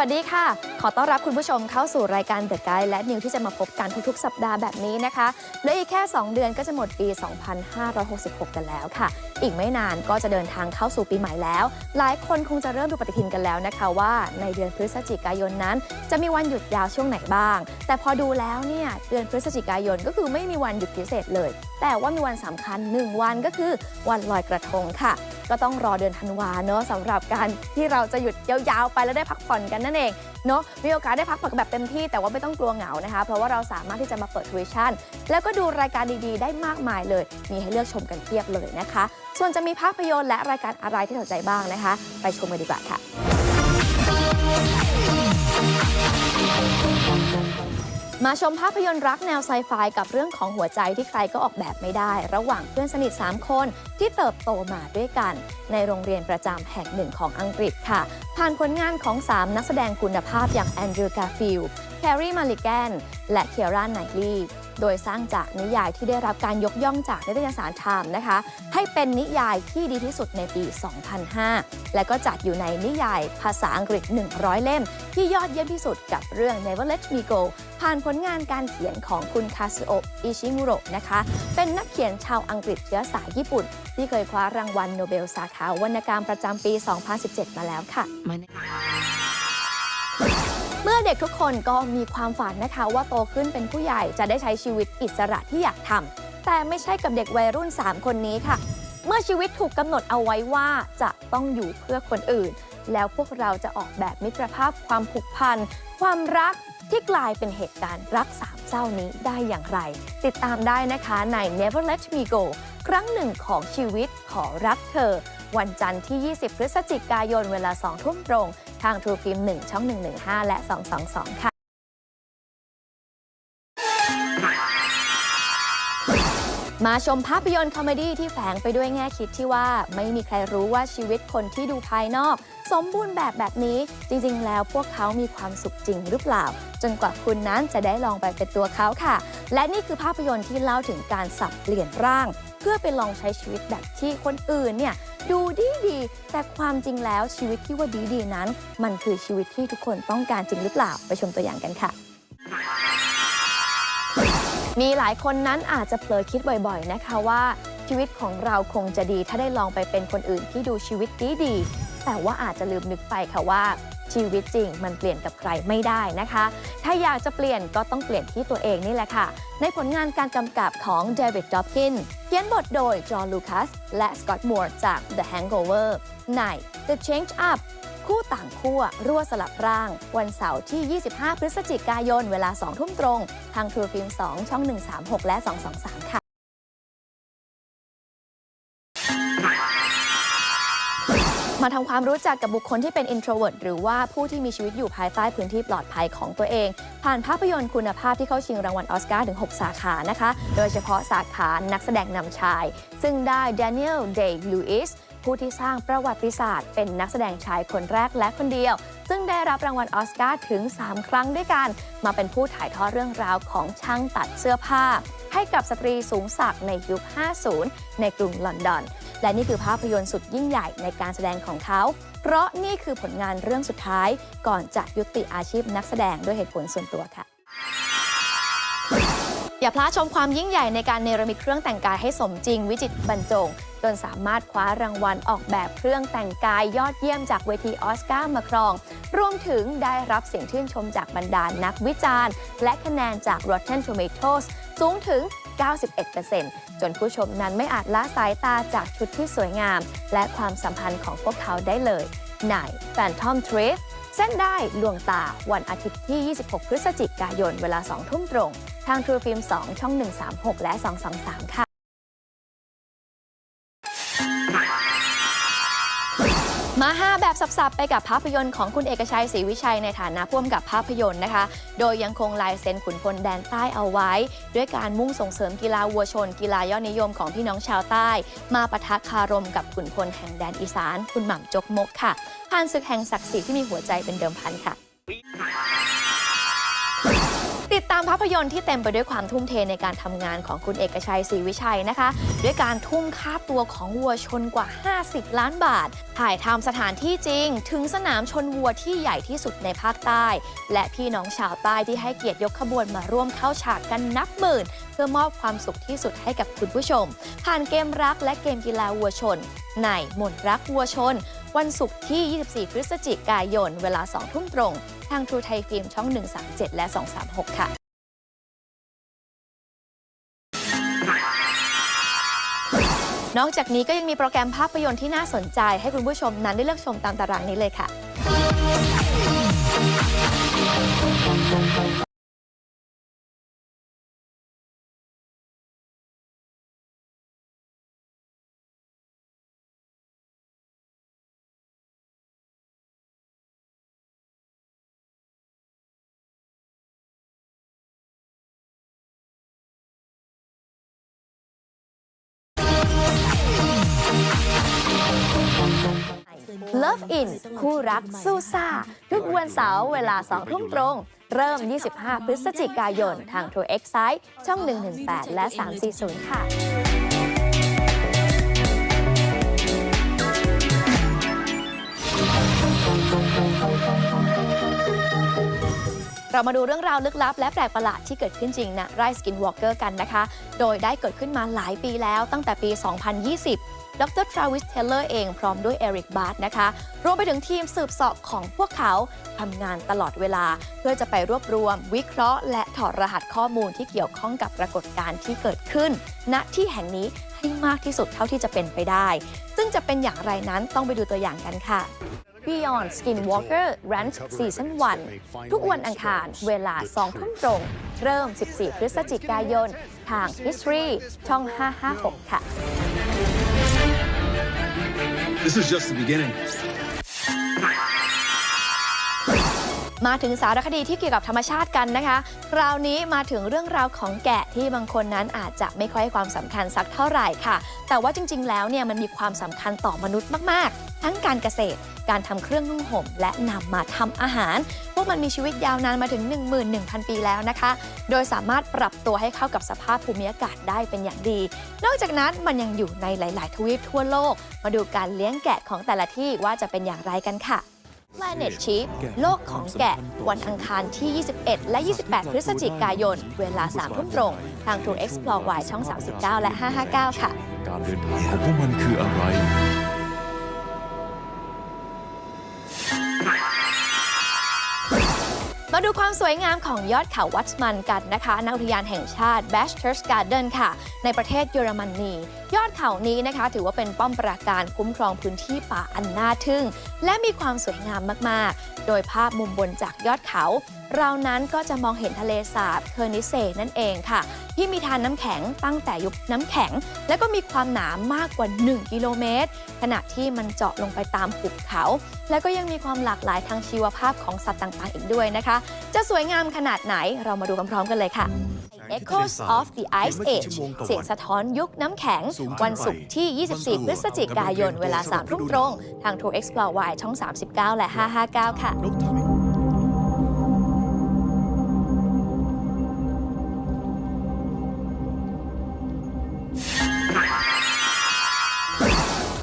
วัสดีค่ะ ขอต้อนรับคุณผู้ชมเข้าสู่รายการ The Guide และนิวที่จะมาพบกันทุกๆ สัปดาห์แบบนี้นะคะเหลืออีกแค่ 2 เดือนก็จะหมดปี 2566 กันแล้วค่ะ อีกไม่นานก็จะเดินทางเข้าสู่ปีใหม่แล้ว หลายคนคงจะเริ่มดูปฏิทินกันแล้วนะคะว่าในเดือนพฤศจิกายนนั้น จะมีวันหยุดยาวช่วงไหนบ้าง แต่พอดูแล้วเนี่ยเดือนพฤศจิกายนก็คือไม่มีวันหยุดพิเศษเลย แต่ว่ามีวันสำคัญ 1 วันก็คือวันลอยกระทงค่ะ ก็ต้องรอเดือนธันวาเนอะสำหรับการที่เราจะหยุดยาวๆไปแล้วได้พักผ่อนกันนั่นเองเนอะมีโอกาสได้พักผ่อนแบบเต็มที่แต่ว่าไม่ต้องกลัวเหงานะคะ เพราะว่าเราสามารถที่จะมาเปิดทวิชั่นแล้วก็ดูรายการดีๆ ได้มากมายเลย มีให้เลือกชมกันเพียบเลยนะคะ ส่วนจะมีภาพยนตร์และรายการอะไรที่สนใจบ้างนะคะ ไปชมกันดีกว่าค่ะ มาชมภาพยนตร์รักแนวไซไฟกับเรื่องของหัวใจที่ใครก็ออกแบบไม่ได้ ระหว่างเพื่อนสนิท 3 คนที่เติบโตมาด้วยกัน ในโรงเรียนประจำแห่งหนึ่งของอังกฤษค่ะ ผ่านผลงานของ 3 นักแสดงคุณภาพอย่างแอนดรูว์กาฟิลแครีมาลิแกนและเคียร่าไนลี โดยสร้างจากนิยายที่ได้รับการยกย่องจากนิตยสารไทม์นะคะ ให้เป็นนิยายที่ดีที่สุดในปี 2005 และก็จัดอยู่ในนิยายภาษาอังกฤษ 100 เล่ม ที่ยอดเยี่ยมที่สุดกับเรื่อง Never Let Me Go ผ่านผลงานการเขียนของคุณคาซุโออิชิมุโระนะคะ เป็นนักเขียนชาวอังกฤษเชื้อสายญี่ปุ่น ที่เคยคว้ารางวัลโนเบลสาขาวรรณกรรมประจำปี 2017 มาแล้วค่ะ เมื่อเด็กทุกคนก็มีความฝันนะคะว่าโตขึ้นเป็นผู้ใหญ่จะได้ใช้ชีวิตอิสระที่อยากทำแต่ไม่ใช่กับเด็กวัยรุ่น 3 คนนี้ค่ะ เมื่อชีวิตถูกกำหนดเอาไว้ว่าจะต้องอยู่เพื่อคนอื่น แล้วพวกเราจะออกแบบมิตรภาพความผูกพัน ความรักที่กลายเป็นเหตุการณ์รักสามเศร้านี้ได้อย่างไร ติดตามได้นะคะใน Never Let Me Go ครั้งหนึ่งของชีวิตขอรักเธอ วันจันทร์ที่ 20 พฤศจิกายนเวลา 2 ทุ่มตรง ทาง True Film 1 ช่อง 115 และ 222 ค่ะ มาชมภาพยนตร์คอมเมดี้ที่แฝงไปด้วยแง่คิดที่ว่าไม่มีใครรู้ว่าชีวิตคนที่ดูภายนอก สมบูรณ์แบบแบบนี้ จริงๆ แล้วพวกเขามีความสุขจริงหรือเปล่า จนกว่าคุณนั้นจะได้ลองไปเป็นตัวเขาค่ะ และนี่คือภาพยนตร์ที่เล่าถึงการสับเปลี่ยนร่าง เพื่อไปลองใช้ชีวิตแบบที่คนอื่นเนี่ย ดูดีดี แต่ความจริงแล้วชีวิตที่ว่าดีดีนั้น มันคือชีวิตที่ทุกคนต้องการจริงหรือเปล่าไปชมตัวอย่างกันค่ะมีหลายคนนั้นอาจจะเผลอคิดบ่อยๆนะคะว่าชีวิตของเราคงจะดีถ้าได้ลองไปเป็นคนอื่นที่ดูชีวิตดีๆแต่ว่าอาจจะลืมนึกไปค่ะว่า ชีวิตจริง มันเปลี่ยนกับใครไม่ได้นะคะ ถ้าอยากจะเปลี่ยนก็ต้องเปลี่ยนที่ตัวเองนี่แหละค่ะ ในผลงานการกำกับของเดวิดดอ p กินเขียนบทโดยจอห์นลูคัสและสกอตต์มัวร์จาก The Hangover ใน The Change Up คู่ต่างขั้วรั่วสลับร่าง วันเสาร์ที่ 25 พฤศจิกายน เวลา 2 ทุ่มตรง ทาง True Film 2ช่อง 136 และ 223 ค่ะ มาทำความรู้จักกับบุคคลที่เป็น introvert หรือว่าผู้ที่มีชีวิตอยู่ภายใต้พื้นที่ปลอดภัยของตัวเอง ผ่านภาพยนตร์คุณภาพที่เข้าชิงรางวัลออสการ์ถึง 6 สาขานะคะ โดยเฉพาะสาขานักแสดงนำชาย ซึ่งได้ Daniel Day Lewis ผู้ที่สร้างประวัติศาสตร์ เป็นนักแสดงชายคนแรกและคนเดียว ซึ่งได้รับรางวัลออสการ์ถึง 3 ครั้งด้วยกัน มาเป็นผู้ถ่ายทอดเรื่องราวของช่างตัดเสื้อผ้า ให้กับสตรีสูงศักดิ์ในยุค 50 ในกรุงลอนดอน และนี่คือภาพยนตร์สุดยิ่งใหญ่ในการแสดงของเขา เพราะนี่คือผลงานเรื่องสุดท้าย ก่อนจะยุติอาชีพนักแสดงด้วยเหตุผลส่วนตัวค่ะ อย่าพลาดชมความยิ่งใหญ่ในการเนรมิตเครื่องแต่งกายให้สมจริงวิจิตรบรรจง จนสามารถคว้ารางวัลออกแบบเครื่องแต่งกายยอดเยี่ยมจากเวทีออสการ์มาครองรวมถึงได้รับเสียงชื่นชมจากบรรดานักวิจารณ์ และคะแนนจาก Rotten Tomatoes สูงถึง 91%จนผู้ชมนั้นไม่อาจละสายตาจากชุดที่สวยงาม และความสัมพันธ์ของพวกเขาได้เลยใน Phantom Trip เส้นได้ลวงตาวันอาทิตย์ที่ 26 พฤศจิกายน เวลา 2 ทุ่มตรง ทาง True Film 2 ช่อง 136 และ 223 ค่ะ มา5แบบสับๆ ไปกับภาพยนตร์ของคุณเอกชัยศรีวิชัยในฐานะพ่วงกับภาพยนตร์นะคะ โดยยังคงลายเซ็นขุนพลแดนใต้เอาไว้ ด้วยการมุ่งส่งเสริมกีฬาวัวชน กีฬายอดนิยมของพี่น้องชาวใต้ มาปะทะคารมกับขุนพลแห่งแดนอีสาน คุณหม่ำจกมกค่ะผ่านศึกแห่งศักดิ์ศรีที่มีหัวใจเป็นเดิมพันค่ะามภาพยนตร์ที่เต็มไปด้วยความทุ่มเทในการทำงานของคุณเอกชัยศรีวิชัยนะคะ ด้วยการทุ่มค่าตัวของวัวชนกว่า 50 ล้านบาท ถ่ายทำสถานที่จริง ถึงสนามชนวัวที่ใหญ่ที่สุดในภาคใต้ และพี่น้องชาวใต้ที่ให้เกียรติยกขบวนมาร่วมเข้าฉากกันนับหมื่น เพื่อมอบความสุขที่สุดให้กับคุณผู้ชม ผ่านเกมรักและเกมกีฬาวัวชน ในหมนรักวัวชน วันศุกร์ที่ 24 พฤศจิกายน เวลา 2 ทุ่มตรง ทางทรูไทยฟิล์มช่อง 137 และ 236 ค่ะ นอกจากนี้ก็ยังมีโปรแกรมภาพยนตร์ที่น่าสนใจ ให้คุณผู้ชมนั้นได้เลือกชมตามตารางนี้เลยค่ะ Love In คู่รักสู้ซ่า ทุกวันเสาร์เวลา2ทุ่มตรง เริ่ม 25 พฤศจิกายน ทาง True X s i t e ช่อง 118 และ 340 ค่ะเรามาดูเรื่องราวลึกลับและแปลกประหลาดที่เกิดขึ้นจริงณไร่สกินวอล์กเกอร์กันนะคะ โดยได้เกิดขึ้นมาหลายปีแล้วตั้งแต่ปี 2020 ดรทราวิสเทเลอร์เองพร้อมด้วยเอริกบาร์ตนะคะ รวมไปถึงทีมสืบเสอบของพวกเขาทำงานตลอดเวลา เพื่อจะไปรวบรวม วิเคราะห์ และถอดรหัสข้อมูลที่เกี่ยวข้องกับปรากฏการณ์ที่เกิดขึ้น ณที่แห่งนี้ให้มากที่สุดเท่าที่จะเป็นไปได้ ซึ่งจะเป็นอย่างไรนั้นต้องไปดูตัวอย่างกันค่ะ Beyond Skinwalker Ranch Season 1 ทุกวันอังคารเวลา2ทุ่มตรง เริ่ม 14 พฤศจิกายน ทาง History ช่อง 556 ค่ะ This is just the beginning. มาถึงสารคดีที่เกี่ยวกับธรรมชาติกันนะคะ คราวนี้มาถึงเรื่องราวของแกะที่บางคนนั้นอาจจะไม่ค่อยให้ความสำคัญสักเท่าไหร่ค่ะ แต่ว่าจริง ๆ แล้วเนี่ยมันมีความสำคัญต่อมนุษย์มาก ทั้งการเกษตร การทำเครื่องนุ่งห่ม และนำมาทำอาหาร พวกมันมีชีวิตยาวนานมาถึง 11,000 ปีแล้วนะคะ โดยสามารถปรับตัวให้เข้ากับสภาพภูมิอากาศได้เป็นอย่างดี นอกจากนั้นมันยังอยู่ในหลาย ๆ ทวีปทั่วโลก มาดูการเลี้ยงแกะของแต่ละที่ว่าจะเป็นอย่างไรกันค่ะ Planet Sheep โลกของแกะ วันอังคารที่ 21 และ 28 พฤศจิกายน เวลา 3 ทุ่มตรง ทาง True Explore Y ช่อง 39 และ 559 ค่ะ การเดินทางของพวกมันคืออะไร มาดูความสวยงามของยอดเขาวัตสมันกันนะคะณอุทยานแห่งชาติ b a s h e r s Garden ค่ะ ในประเทศเยอรมนี ยอดเขานี้นะคะ ถือว่าเป็นป้อมปราการคุ้มครองพื้นที่ป่าอันน่าทึ่ง และมีความสวยงามมาก ๆ โดยภาพมุมบนจากยอดเขา เรานั้นก็จะมองเห็นทะเลสาบเคอร์นิเซนั่นเองค่ะ ที่มีทานน้ำแข็งตั้งแต่ยุคน้ำแข็ง และก็มีความหนามากกว่า 1 กิโลเมตร ขณะที่มันเจาะลงไปตามหุบเขา และก็ยังมีความหลากหลายทางชีวภาพของสัตว์ต่างๆ อีกด้วยนะคะ จะสวยงามขนาดไหนเรามาดูพร้อมๆกันเลยค่ะ Echoes of the Ice Age เสียงสะท้อนยุคน้ำแข็ง วันศุกร์ที่ 24 พฤศจิกายน เวลา3ทุ่มตรง ทาง True Explore Y ช่อง 39 และ 559 ค่ะ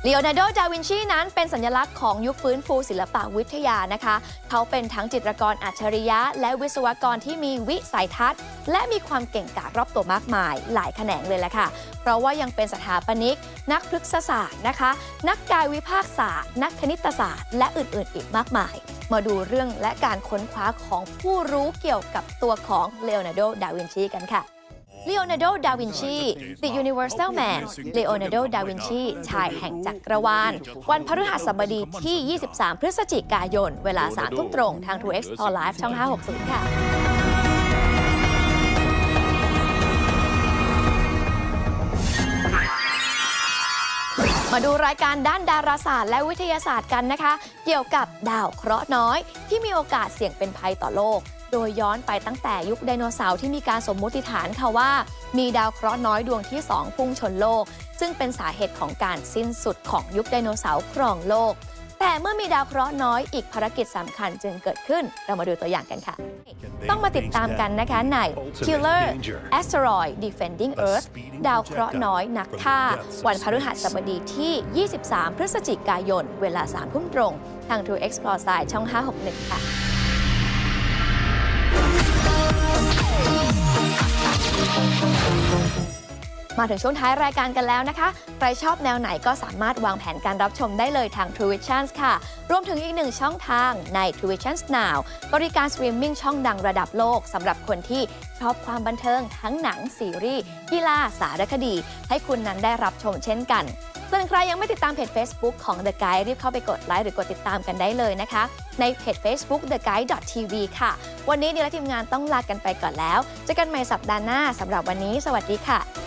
ลโอนาร์โด ดาวินชีนั้นเป็นสัญลักษณ์ของยุคฟื้นฟูศิลปะวิทยานะคะ เขาเป็นทั้งจิตรกรอัจฉริยะ และวิศวกรที่มีวิสัยทัศน์ และมีความเก่งกาจรอบตัวมากมาย หลายแขนงเลยแหละค่ะ เพราะว่ายังเป็นสถาปนิก นักพฤกษศาสตร์นะคะ นักกายวิภาคศาสตร์ นักคณิตศาสตร์ และอื่นๆ อีกมากมาย มาดูเรื่องและการค้นคว้าของผู้รู้เกี่ยวกับตัวของเลโอนาร์โด ดาวินชีกันค่ะ ลโอนาร์โด ดาวินชี The Universal Man เลโอนาร์โด ดาวินชี ชายแห่งจักรวาล วันพฤหัสบดีที่ 23 พฤศจิกายน เวลา3ทุ่มตรงทาง True X Plore Live ช่อง 560 ค่ะมาดูรายการด้านดาราศาสตร์และวิทยาศาสตร์กันนะคะ เกี่ยวกับดาวเคราะห์น้อย ที่มีโอกาสเสี่ยงเป็นภัยต่อโลก โดยย้อนไปตั้งแต่ยุคไดโนเสาร์ที่มีการสมมุติฐานค่ะว่า มีดาวเคราะห์น้อยดวงที่ 2 พุ่งชนโลก ซึ่งเป็นสาเหตุของการสิ้นสุดของยุคไดโนเสาร์ครองโลก แต่เมื่อมีดาวเคราะห์น้อยอีกภารกิจสำคัญจึงเกิดขึ้น เรามาดูตัวอย่างกันค่ะ ต้องมาติดตามกันนะคะใน Killer Asteroid Defending Earth ดาวเคราะห์น้อยนักฆ่า วันพฤหัสบดีที่ 23 พฤศจิกายน เวลา3ทุ่มตรง ทาง True Explore Side ช่อง 561 ค่ะ มาถึงช่วงท้ายรายการกันแล้วนะคะ ใครชอบแนวไหนก็สามารถวางแผนการรับชมได้เลยทาง True Visions ค่ะ รวมถึงอีกหนึ่งช่องทางใน True Visions Now บริการสตรีมมิ่งช่องดังระดับโลกสำหรับคนที่ชอบความบันเทิงทั้งหนังซีรีส์กีฬาสารคดี ให้คุณนั้นได้รับชมเช่นกัน ส่วนใครยังไม่ติดตามเพจ Facebook ของ The Guide รีบเข้าไปกดไลค์หรือกดติดตามกันได้เลยนะคะ ในเพจ Facebook The Guide TV ค่ะ วันนี้ดีและทีมงานต้องลากันไปก่อนแล้วเจอกันใหม่สัปดาห์หน้าสำหรับวันนี้ สวัสดีค่ะ